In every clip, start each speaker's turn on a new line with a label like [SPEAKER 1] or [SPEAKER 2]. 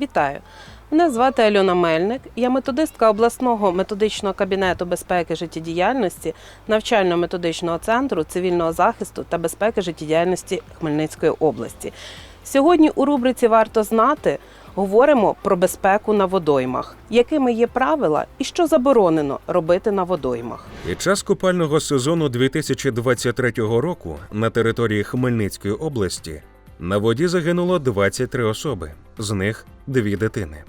[SPEAKER 1] Вітаю! Мене звати Альона Мельник. Я методистка обласного методичного кабінету безпеки життєдіяльності навчально-методичного центру цивільного захисту та безпеки життєдіяльності Хмельницької області. Сьогодні у рубриці Варто знати говоримо про безпеку на водоймах, якими є правила і що заборонено робити на водоймах.
[SPEAKER 2] Під час купального сезону 2023 року на території Хмельницької області на воді загинуло 23 особи, з них дві дитини.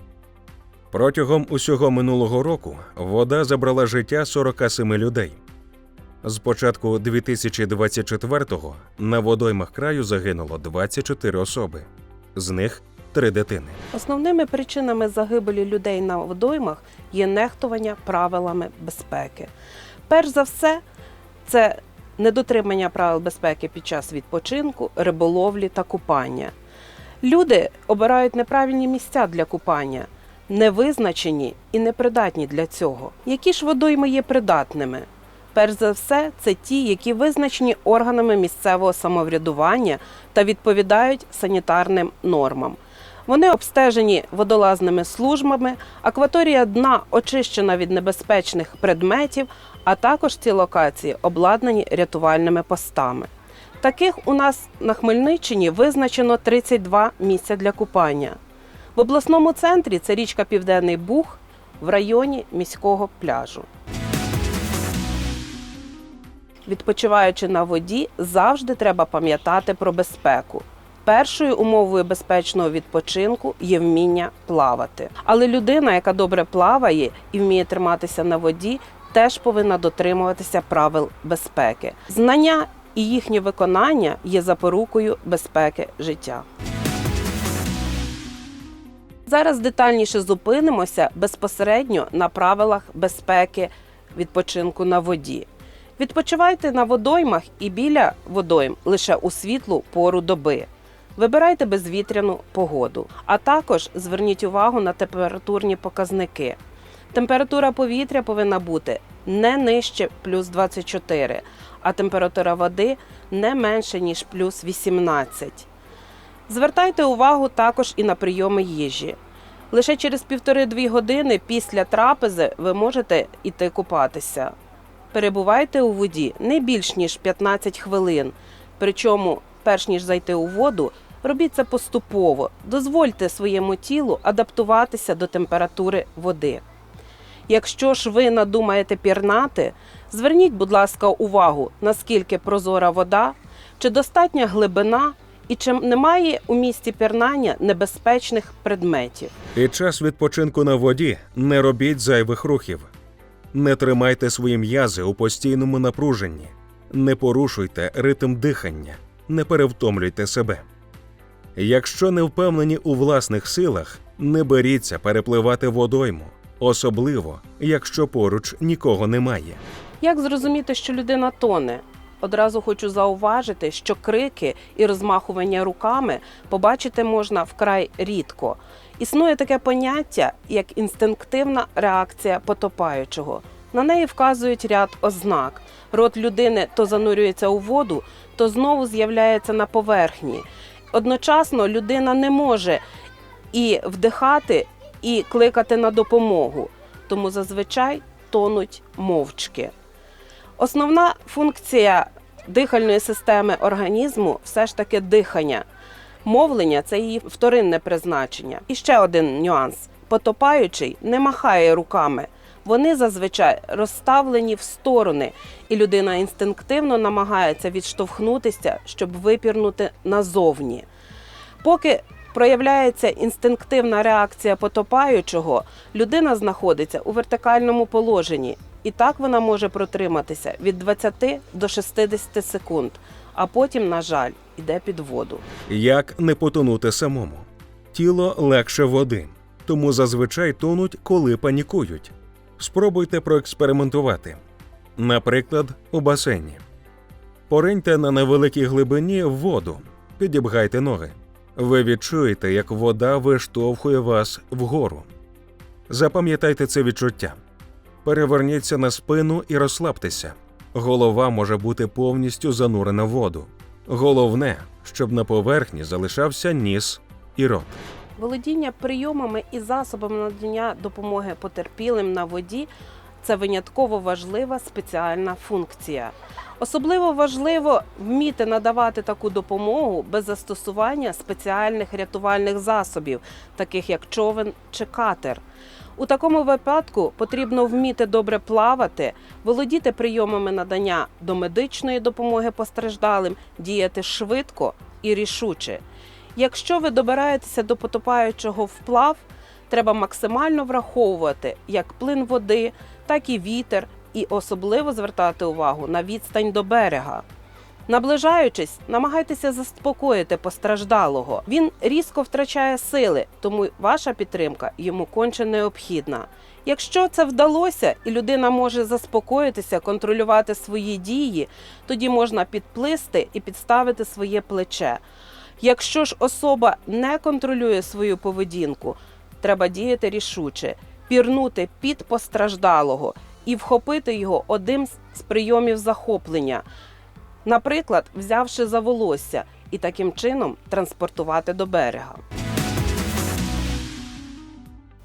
[SPEAKER 2] Протягом усього минулого року вода забрала життя 47 людей. З початку 2024-го на водоймах краю загинуло 24 особи, з них три дитини.
[SPEAKER 1] Основними причинами загибелі людей на водоймах є нехтування правилами безпеки. Перш за все, це недотримання правил безпеки під час відпочинку, риболовлі та купання. Люди обирають неправильні місця для купання, невизначені і непридатні для цього. Які ж водойми є придатними? Перш за все, це ті, які визначені органами місцевого самоврядування та відповідають санітарним нормам. Вони обстежені водолазними службами, акваторія дна очищена від небезпечних предметів, а також ці локації обладнані рятувальними постами. Таких у нас на Хмельниччині визначено 32 місця для купання. В обласному центрі це річка Південний Буг в районі міського пляжу. Відпочиваючи на воді, завжди треба пам'ятати про безпеку. Першою умовою безпечного відпочинку є вміння плавати. Але людина, яка добре плаває і вміє триматися на воді, теж повинна дотримуватися правил безпеки. Знання і їхнє виконання є запорукою безпеки життя. Зараз детальніше зупинимося безпосередньо на правилах безпеки відпочинку на воді. Відпочивайте на водоймах і біля водойм лише у світлу пору доби. Вибирайте безвітряну погоду, а також зверніть увагу на температурні показники. Температура повітря повинна бути не нижче плюс 24, а температура води не менше, ніж плюс 18. Звертайте увагу також і на прийоми їжі. Лише через півтори-дві години після трапези ви можете йти купатися. Перебувайте у воді не більш ніж 15 хвилин. Причому, перш ніж зайти у воду, робіть це поступово. Дозвольте своєму тілу адаптуватися до температури води. Якщо ж ви надумаєте пірнати, зверніть, будь ласка, увагу, наскільки прозора вода, чи достатня глибина і чи немає у місці пірнання небезпечних предметів.
[SPEAKER 2] Під час відпочинку на воді не робіть зайвих рухів. Не тримайте свої м'язи у постійному напруженні, не порушуйте ритм дихання, не перевтомлюйте себе. Якщо не впевнені у власних силах, не беріться перепливати водойму, особливо якщо поруч нікого немає.
[SPEAKER 1] Як зрозуміти, що людина тоне? Одразу хочу зауважити, що крики і розмахування руками побачити можна вкрай рідко. Існує таке поняття, як інстинктивна реакція потопаючого. На неї вказують ряд ознак. Рот людини то занурюється у воду, то знову з'являється на поверхні. Одночасно людина не може і вдихати, і кликати на допомогу, тому зазвичай тонуть мовчки. Основна функція дихальної системи організму все ж таки дихання. Мовлення це її вторинне призначення. І ще один нюанс: потопаючий не махає руками. Вони зазвичай розставлені в сторони, і людина інстинктивно намагається відштовхнутися, щоб випірнути назовні. Поки проявляється інстинктивна реакція потопаючого, людина знаходиться у вертикальному положенні, і так вона може протриматися від 20 до 60 секунд, а потім, на жаль, іде під воду.
[SPEAKER 2] Як не потонути самому? Тіло легше води, тому зазвичай тонуть, коли панікують. Спробуйте проекспериментувати. Наприклад, у басейні. Пориньте на невеликій глибині в воду, підібгайте ноги. Ви відчуєте, як вода виштовхує вас вгору. Запам'ятайте це відчуття. Переверніться на спину і розслабтеся. Голова може бути повністю занурена в воду. Головне, щоб на поверхні залишався ніс і рот.
[SPEAKER 1] Володіння прийомами і засобами надання допомоги потерпілим на воді це винятково важлива спеціальна функція. Особливо важливо вміти надавати таку допомогу без застосування спеціальних рятувальних засобів, таких як човен чи катер. У такому випадку потрібно вміти добре плавати, володіти прийомами надання домедичної допомоги постраждалим, діяти швидко і рішуче. Якщо ви добираєтеся до потопаючого вплав, треба максимально враховувати як плин води, так і вітер, і особливо звертати увагу на відстань до берега. Наближаючись, намагайтеся заспокоїти постраждалого. Він різко втрачає сили, тому ваша підтримка йому конче необхідна. Якщо це вдалося і людина може заспокоїтися, контролювати свої дії, тоді можна підплисти і підставити своє плече. Якщо ж особа не контролює свою поведінку, треба діяти рішуче, пірнути під постраждалого і вхопити його одним з прийомів захоплення, наприклад, взявши за волосся і таким чином транспортувати до берега.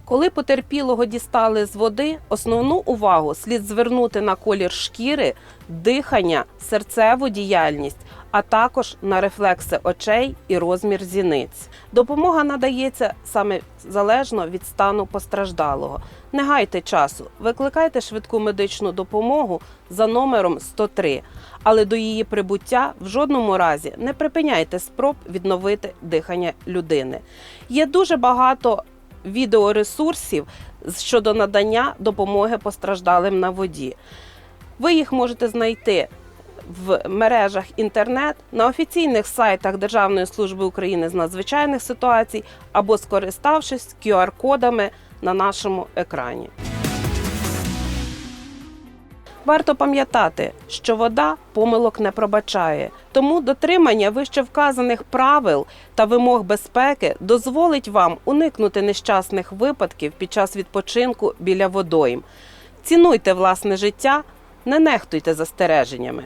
[SPEAKER 1] Коли потерпілого дістали з води, основну увагу слід звернути на колір шкіри, дихання, серцеву діяльність, а також на рефлекси очей і розмір зіниць. Допомога надається саме залежно від стану постраждалого. Не гайте часу, викликайте швидку медичну допомогу за номером 103, але до її прибуття в жодному разі не припиняйте спроб відновити дихання людини. Є дуже багато відеоресурсів щодо надання допомоги постраждалим на воді. Ви їх можете знайти в мережах інтернет, на офіційних сайтах Державної служби України з надзвичайних ситуацій або скориставшись QR-кодами на нашому екрані. Варто пам'ятати, що вода помилок не пробачає, тому дотримання вище вказаних правил та вимог безпеки дозволить вам уникнути нещасних випадків під час відпочинку біля водойм. Цінуйте власне життя, не нехтуйте застереженнями.